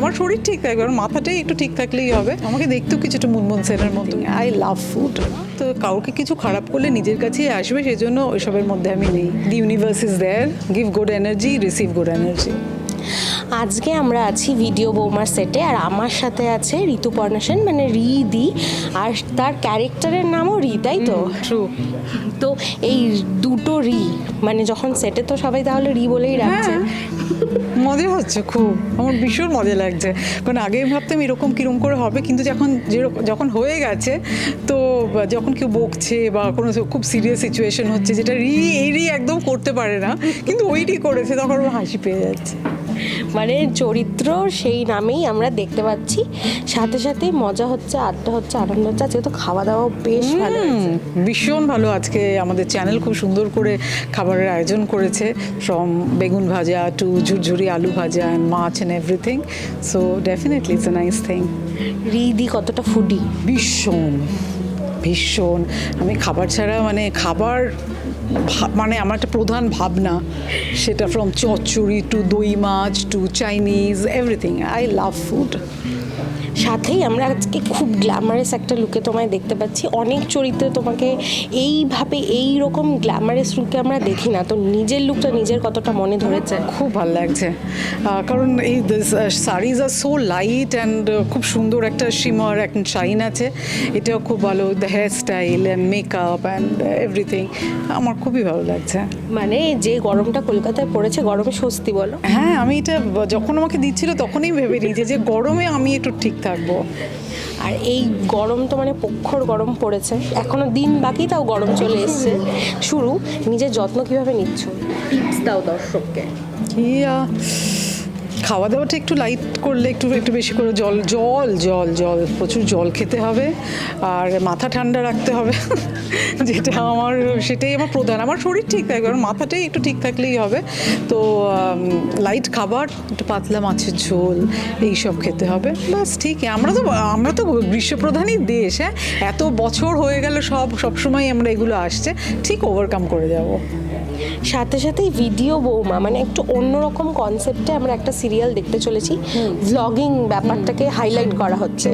আমার শরীর ঠিক থাকবে আমার মাথাটাই একটু ঠিক থাকলেই হবে। আমাকে দেখতেও কিছুটা মুনমুন সেনের মতো। আই লাভ ফুড তো কাউকে কিছু খারাপ করলে নিজের কাছেই আসবে সেই জন্য ওইসবের মধ্যে আমি নেই। The universe is there give good energy receive good energy আজকে আমরা আছি ভিডিও বৌমার সেটে আর আমার সাথে আছে ঋতুপর্ণা সেন মানে রিদি আর তার ক্যারেক্টারের নামও রি তাই তো? ট্রু তো এই দুটো রি মানে যখন সেটে তো সবাই তাহলে রি বলেই রাখছে। মজা হচ্ছে খুব। আমার ভীষণ মজা লাগছে। কারণ আগেই ভাবতাম এরকম কিরম করে হবে, কিন্তু যখন যেরকম যখন হয়ে গেছে, তো যখন কেউ বকছে বা কোনো খুব সিরিয়াস সিচুয়েশন হচ্ছে, যেটা রি এরই একদম করতে পারে না, কিন্তু ওইটি করেছে, তখন হাসি পেয়ে যাচ্ছে। মানে চরিত্র সেই নামেই আমরা দেখতে পাচ্ছি। সাথে সাথে মজা হচ্ছে আড্ডা হচ্ছে আনন্দ হচ্ছে আজকে তো খাওয়া দাওয়া বেশ ভালো ভীষণ ভালো আজকে আমাদের চ্যানেল খুব সুন্দর করে খাবারের আয়োজন করেছে। ফ্রম বেগুন ভাজা to jhurjhuri aloo bhaja and maach and everything so definitely it's a nice thing Riddhi কতটা ফুডি ভীষণ ভীষণ। আমি খাবার ছাড়া মানে খাবার মানে আমার একটা প্রধান ভাবনা, সেটা ফ্রম চচ্চড়ি to doi maach to Chinese everything I love food সাথেই আমরা আজকে খুব গ্ল্যামারাস একটা লুকে তোমায় দেখতে পাচ্ছি। অনেক চরিত্রে তোমাকে এইভাবে এই রকম গ্ল্যামারাস লুকে আমরা দেখি না। তো নিজের লুকটা নিজের কতটা মনে ধরেছে? খুব ভালো লাগছে। কারণ এই saris are so light and খুব সুন্দর একটা শিমার একটা শাইন আছে। এটাও খুব ভালো। The hair style and makeup and everything আমার খুবই ভালো লাগছে। মানে যে গরমটা কলকাতায় পড়েছে গরমে স্বস্তি বলো। হ্যাঁ আমি এটা যখন আমাকে দিচ্ছিল তখনই ভেবে নিয়েছি যে গরমে আমি একটু ঠিক থাকব আর এই গরম তো মানে পক্ষর গরম পড়েছে। এখনও দিন বাকি তাও গরম চলে এসছে। শুরু নিজের যত্ন কীভাবে নিচ্ছ? টিপস দাও দর্শককে। কি আহ, খাওয়া দাওয়াটা একটু লাইট করলে একটু একটু বেশি করে জল জল জল জল, প্রচুর জল খেতে হবে। আর মাথা ঠান্ডা রাখতে হবে। যেটা আমার, সেটাই আমার প্রধান। আমার শরীর ঠিক থাকবে আমার মাথাটাই একটু ঠিক থাকলেই হবে। তো লাইট খাবার, একটু পাতলা মাছের ঝোল, এইসব খেতে হবে। বাস ঠিক। আমরা তো আমরা তো গ্রীষ্মপ্রধানই দেশ হ্যাঁ? এত বছর হয়ে গেল সব, সবসময় আমরা এগুলো আসছে। ঠিক ওভারকাম করে যাব। সাথে সাথেই ভিডিও বৌমা মানে একটু অন্যরকম কনসেপ্টে আমরা একটা সিরিয়াল দেখতে চলেছি। ভ্লগিং ব্যাপারটাকে হাইলাইট করা হচ্ছে।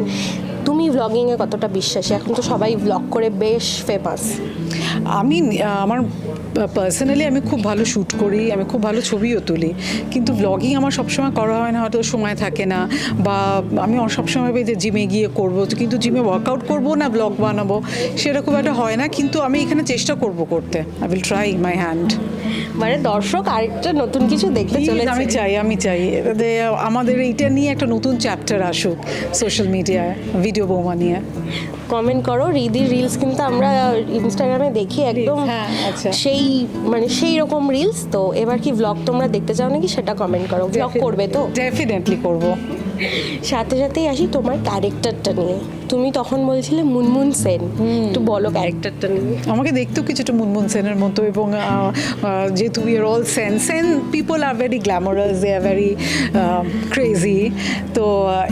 তুমি ভ্লগিংয়ে কতটা বিশ্বাসী? এখন তো সবাই ভ্লগ করে বেশ ফেমাস আমি আমার পার্সোনালি আমি খুব ভালো শ্যুট করি আমি খুব ভালো ছবিও তুলি। কিন্তু ব্লগিং আমার সবসময় করা হয় না হয়তো সময় থাকে না। বা আমি সবসময় ভাবি যে জিমে গিয়ে করব কিন্তু জিমে ওয়ার্কআউট করব না ব্লগ বানাবো সেরকম একটা হয় না। কিন্তু আমি এখানে চেষ্টা করব করতে। I will try my hand মানে দর্শক আরেকটা নতুন কিছু দেখতে চলে আমি চাই আমি চাই। আমাদের এইটা নিয়ে একটা নতুন চ্যাপ্টার আসুক সোশ্যাল মিডিয়ায় ভিডিও বৌমা নিয়ে। কমেন্ট করো রিদির রিলস কিন্তু আমরা ইনস্টাগ্রামে দেখি একদম হ্যাঁ, আচ্ছা। সেই মানে সেই রকম রিলস তো এবার কি ব্লগ তোমরা দেখতে চাও নাকি সেটা কমেন্ট করো। ব্লগ করবে তো? ডেফিনেটলি করব। সাথে সাথেই আসি তোমার ক্যারেক্টারটা নিয়ে। তুমি তখন বলছিলে মুনমুন সেন। একটু বলো ক্যারেক্টারটা নিয়ে। আমাকে দেখতেও কিছুটা মুনমুন সেনের মতো এবং যেহেতু we are all Sen Sen people are very glamorous they are very crazy তো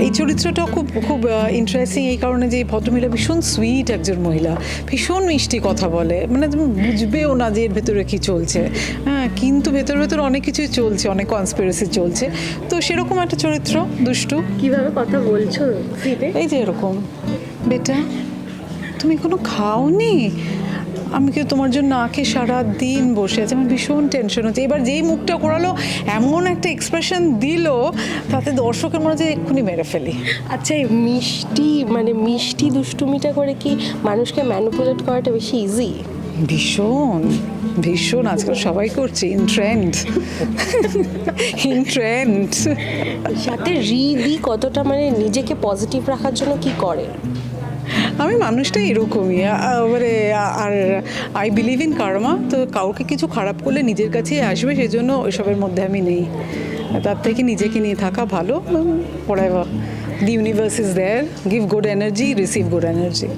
এই চরিত্রটাও খুব খুব ইন্টারেস্টিং এই কারণে যে এই ভদ্রমহিলা ভীষণ সুইট একজন মহিলা ভীষণ মিষ্টি কথা বলে। মানে তুমি বুঝবেও না যে এর ভেতরে কী চলছে। হ্যাঁ কিন্তু ভেতর ভেতর অনেক কিছুই চলছে অনেক কনস্পিরেসি চলছে। তো সেরকম একটা চরিত্র দুষ্টু। কীভাবে কথা বলছো? এই যে এরকম। বেটা তুমি কোনো খাওনি? আমি কি তোমার জন্য আঁকে সারা দিন বসে আছি? আমার ভীষণ টেনশন হচ্ছে। এবার যেই মুখটা করালো এমন একটা এক্সপ্রেশন দিল তাতে দর্শকের মনে হচ্ছে এক্ষুনি মেরে ফেলি। আচ্ছা এই মিষ্টি মানে মিষ্টি দুষ্টুমিটা করে কি মানুষকে ম্যানিপুলেট করাটা বেশি ইজি ভীষণ ভীষণ। আজকাল সবাই করছে ইন ট্রেন্ড ইন ট্রেন্ড সাথে রিদি কতটা মানে নিজেকে পজিটিভ রাখার জন্য কি করে? আমি মানুষটা এরকমই মানে আর আই বিলিভ ইন কার্মা তো কাউকে কিছু খারাপ করলে নিজের কাছেই আসবে সেই জন্য ওইসবের মধ্যে আমি নেই। তার থেকে নিজেকে নিয়ে থাকা ভালো পড়াইবা the universe is there give good energy receive good energy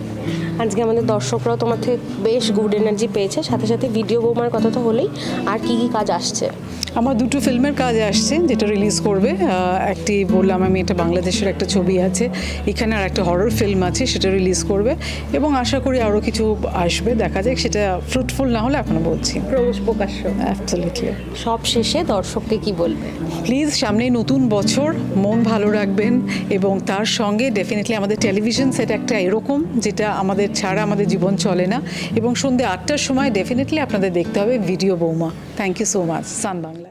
আজকে আমাদের দর্শকরাও তোমার থেকে বেশ গুড এনার্জি পেয়েছে, সাথে সাথে ভিডিও বৌমার কথা তো হলেই, আর কি কি কাজ আসছে? আমার দুটো ফিল্মের কাজ আসছে যেটা রিলিজ করবে। একটি বললাম আমি এটা বাংলাদেশের একটা ছবি আছে। এখানে আর একটা হরর ফিল্ম আছে সেটা রিলিজ করবে। এবং আশা করি আরও কিছু আসবে দেখা যাক সেটা ফ্রুটফুল না হলে এখনও বলছি ক্রমশ প্রকাশ্য। অ্যাবসলিটলি সব শেষে দর্শককে কি বলবে? প্লিজ সামনেই নতুন বছর মন ভালো রাখবেন। এবং তার সঙ্গে ডেফিনেটলি আমাদের টেলিভিশন সেট একটা এরকম যেটা আমাদের ছাড়া আমাদের জীবন চলে না। এবং সন্ধ্যে আটটার সময় ডেফিনেটলি আপনাদের দেখতে হবে ভিডিও বৌমা। Thank you so much Sun Bangla